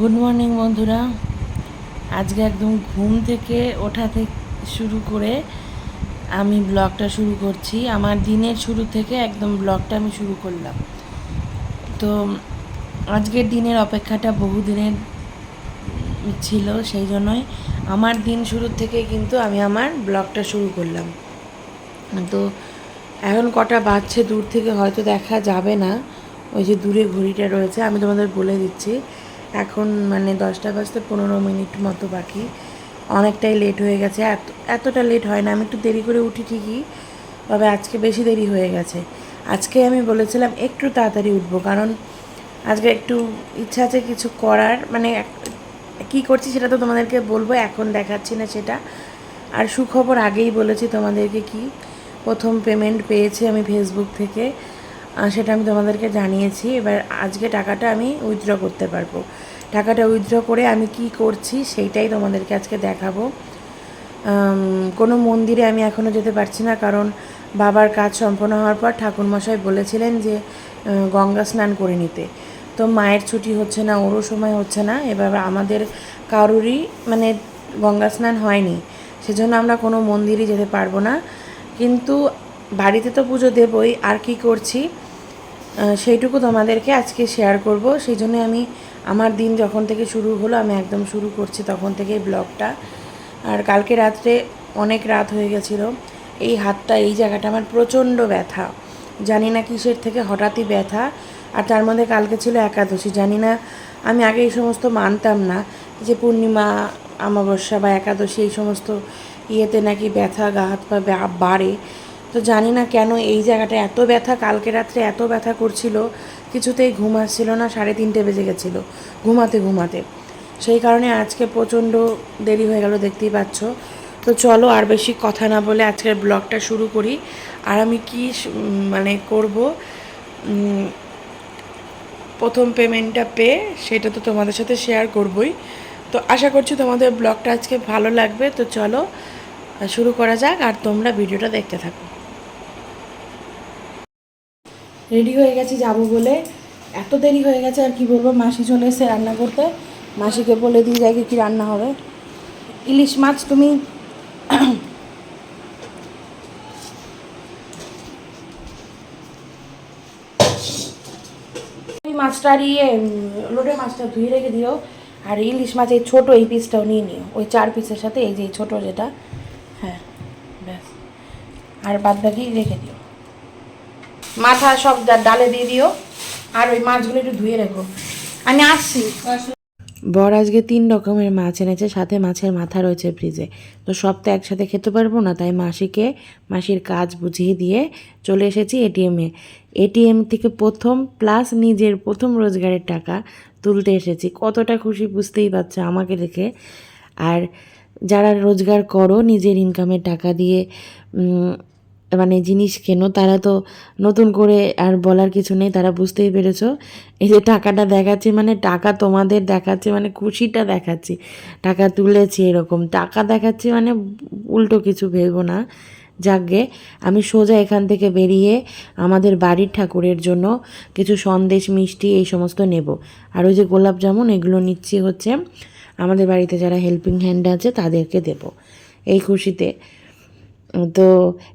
Good morning বন্ধুরা। আজকে একদম ঘুম থেকে ওঠা থেকে শুরু করে আমি ব্লগটা শুরু করছি। আমার দিনের শুরু থেকে একদম ব্লগটা আমি শুরু করলাম। তো, আজকের দিনের অপেক্ষাটা বহুদিনের ছিল, সেই জন্যই আমার দিন শুরু থেকে কিন্তু আমি আমার ব্লগটা শুরু করলাম। তো, এখন কটা বাজছে, দূর থেকে হয়তো দেখা যাবে না। ওই যে দূরে ঘড়িটা রয়েছে, আমি তোমাদের বলে দিচ্ছি। এখন মানে দশটা বাজতে পনেরো মিনিট মতো বাকি। অনেকটাই লেট হয়ে গেছে। এত, এতটা লেট হয় না। আমি একটু দেরি করে উঠি ঠিকই। তবে আজকে বেশি দেরি হয়ে গেছে। আজকে আমি বলেছিলাম একটু তাড়াতাড়ি উঠবো। কারণ আজকে একটু ইচ্ছা আছে কিছু করার। মানে কি করছি সেটা তো তোমাদেরকে বলব। এখন দেখাচ্ছি না সেটা। আর সুখবর আগেই বলেছি তোমাদেরকে কি? প্রথম পেমেন্ট পেয়েছি আমি ফেসবুক থেকে। সেটা আমি তোমাদেরকে জানিয়েছি। এবার আজকে টাকাটা আমি উইথড্র করতে পারব। টাকাটা উইথড্র করে আমি কি করছি সেইটাই তোমাদেরকে আজকে দেখাবো। কোনো মন্দিরে আমি এখনও যেতে পারছি না কারণ বাবার কাজ সম্পন্ন হওয়ার পর ঠাকুরমশাই বলেছিলেন যে গঙ্গা স্নান করে নিতে। তো মায়ের ছুটি হচ্ছে না, ওরও সময় হচ্ছে না। এবার আমাদের কারোরই মানে গঙ্গা স্নান হয়নি, সেজন্য আমরা কোনো মন্দিরে যেতে পারব না। কিন্তু বাড়িতে তো পুজো দেবই, আর কি করছি? সেইটুকু তোমাদেরকে আজকে শেয়ার করব। সেই জন্য আমি আমার দিন যখন থেকে শুরু হলো, আমি একদম শুরু করছি তখন থেকেই ব্লগটা। আর কালকে রাত্রে অনেক রাত হয়ে গেছিল। এই হাতটা, এই জায়গাটা আমার প্রচণ্ড ব্যথা। জানি না কিসের থেকে হঠাৎই ব্যথা। আর তার মধ্যে কালকে ছিল একাদশী। জানি না, আমি আগে এই সমস্ত মানতাম না যে পূর্ণিমা, অমাবস্যা বা একাদশী এই সমস্ত ইয়েতে নাকি ব্যথা গা হাত পা বাড়ে। তো জানি না কেন এই জায়গাটা এত ব্যথা, কালকে রাত্রে এত ব্যথা করছিল, কিছুতেই ঘুম আসছিল না, সাড়ে তিনটে বেজে গেছিল, ঘুমাতে ঘুমাতে। সেই কারণে আজকে প্রচণ্ড দেরি হয়ে গেল, দেখতেই পাচ্ছ। তো চলো আর বেশি কথা না বলে আজকের ব্লগটা শুরু করি। আর আমি কি মানে করব? প্রথম পেমেন্টটা পেয়ে সেটা তো তোমাদের সাথে শেয়ার করবই। তো আশা করছি তোমাদের ব্লগটা আজকে ভালো লাগবে। তো চলো শুরু করা যাক আর তোমরা ভিডিওটা দেখতে থাকো। রেডি হয়ে গেছি, যাব বলে। এত দেরি হয়ে গেছে, আর কি বলব? মাসি চলে এসে রান্না করতে। মাসিকে বলে দিয়ে যাই কি রান্না হবে। ইলিশ মাছ তুমি মাছটা আর ইয়ে লোটে মাছটা ধুয়ে রেখে দিও। আর ইলিশ মাছ এই ছোটো এই পিসটাও নিয়ে নিও। ওই চার পিসের সাথে, এই যে ছোটো যেটা হ্যাঁ ব্যাস। আর বাদ বাকি রেখে দিও। মাথা সব ডালে দিয়ে দিও। আর ওই মাছগুলো একটু ধুয়ে রেখো। আমি আসছি। বর আজকে তিন রকমের মাছ এনেছে, সাথে মাছের মাথা রয়েছে ফ্রিজে। তো সব তো একসাথে খেতে পারব না, তাই মাসিকে, মাসির কাজ বুঝিয়ে দিয়ে চলে এসেছি এটিএমে এটিএম থেকে প্রথম প্লাস নিজের প্রথম রোজগারের টাকা তুলতে এসেছি। কতটা খুশি বুঝতেই পারছ আমাকে দেখে। আর যারা রোজগার করো, নিজের ইনকামের টাকা দিয়ে মানে জিনিস কেনো, তারা তো নতুন করে আর বলার কিছু নেই, তারা বুঝতেই পেরেছ। এই যে টাকাটা দেখাচ্ছি মানে টাকা তোমাদের দেখাচ্ছে মানে খুশিটা দেখাচ্ছি। টাকা তুলেছি এরকম, টাকা দেখাচ্ছি মানে উল্টো কিছু ভেবো না। যাকগে, আমি সোজা এখান থেকে বেরিয়ে আমাদের বাড়ির ঠাকুরের জন্য কিছু সন্দেশ, মিষ্টি এই সমস্ত নেব। আর ওই যে গোলাপ জামুন, এগুলো নিচ্ছি হচ্ছে আমাদের বাড়িতে যারা হেল্পিং হ্যান্ড আছে তাদেরকে দেব। এই খুশিতে। তো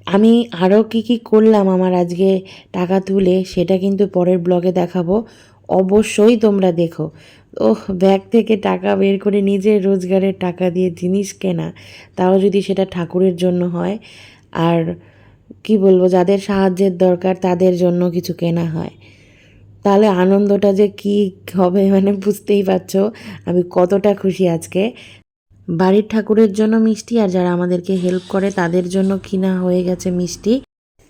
আমি আরও কী কী করলাম আমার আজকে টাকা তুলে সেটা কিন্তু পরের ব্লগে দেখাবো। অবশ্যই তোমরা দেখো। ওহ, ব্যাগ থেকে টাকা বের করে নিজের রোজগারের টাকা দিয়ে জিনিস কেনা, তাও যদি সেটা ঠাকুরের জন্য হয়। আর কি বলব, যাদের সাহায্যের দরকার তাদের জন্য কিছু কেনা হয়। তাহলে আনন্দটা যে কি হবে মানে বুঝতেই পারছ। আমি কতটা খুশি আজকে। বাড়ির ঠাকুরের জন্য মিষ্টি, আর যারা আমাদেরকে হেল্প করে তাদের জন্য কিনা হয়ে গেছে মিষ্টি।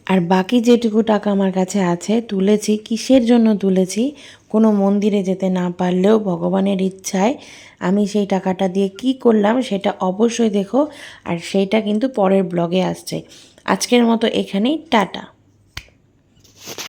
আর বাকি যেটুকু টাকা আমার কাছে আছে, তুলেছি। কিসের জন্য তুলেছি? কোনো মন্দিরে যেতে না পারলেও ভগবানের ইচ্ছায় আমি সেই টাকাটা দিয়ে কি করলাম সেটা অবশ্যই দেখো। আর সেইটা কিন্তু পরের ব্লগে আসছে। আজকের মতো এখানেই, টাটা।